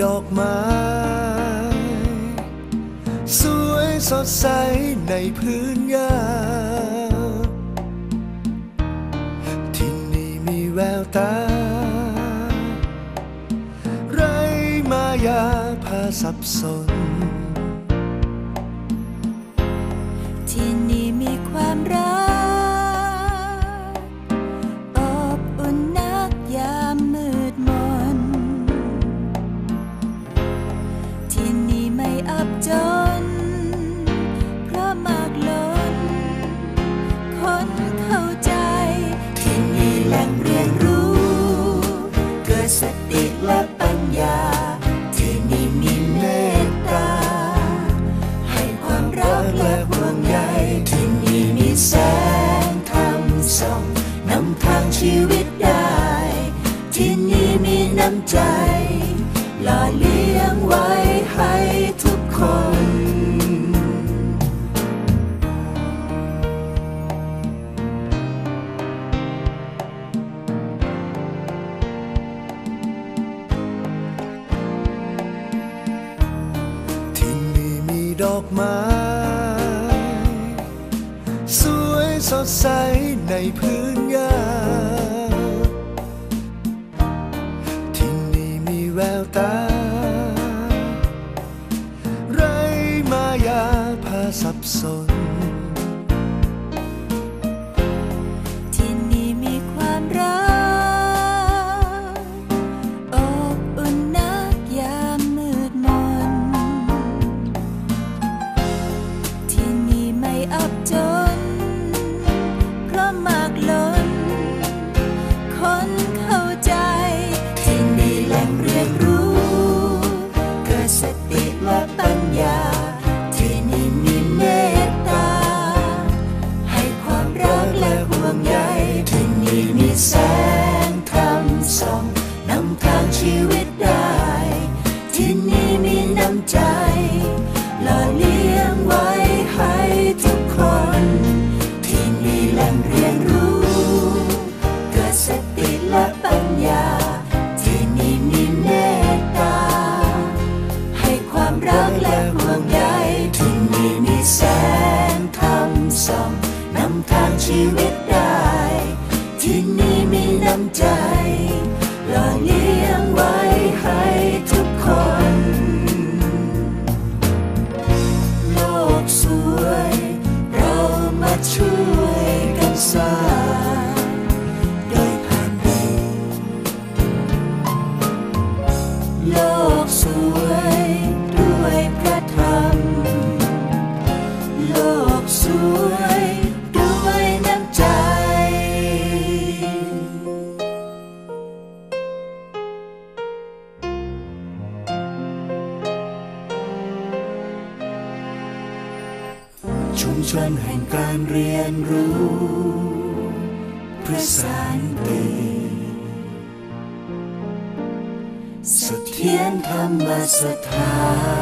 ดอกไม้ สวยสดใสในพื้นหญ้า ที่นี่มีแววตา ไรมายาพาสับสน ที่นี่มีความรัก แหล่งเรียนรู้ เกิดสติและปัญญา ที่นี่มีเมตตา ให้ความรักและห่วงใยที่นี่มีแสงธรรมส่องนำทางชีวิตได้ ที่นี่มีน้ำใจหล่อเลี้ยงไว้ให้ทุกคน ดอกไม้ สวยสดใสในพื้นหญ้าที่นี่มีแววตา ไรมายาพาสับสน มากล้นคน และปัญญา ที่นี่มีเมตตา ให้ความรักและห่วงใยที่นี่มีแสงธรรมส่องนำทางชีวิตได้ ที่นี่มีน้ำใจ ชุมชนแห่งการเรียนรู้เพื่อสันติเสถียรธรรมสถาน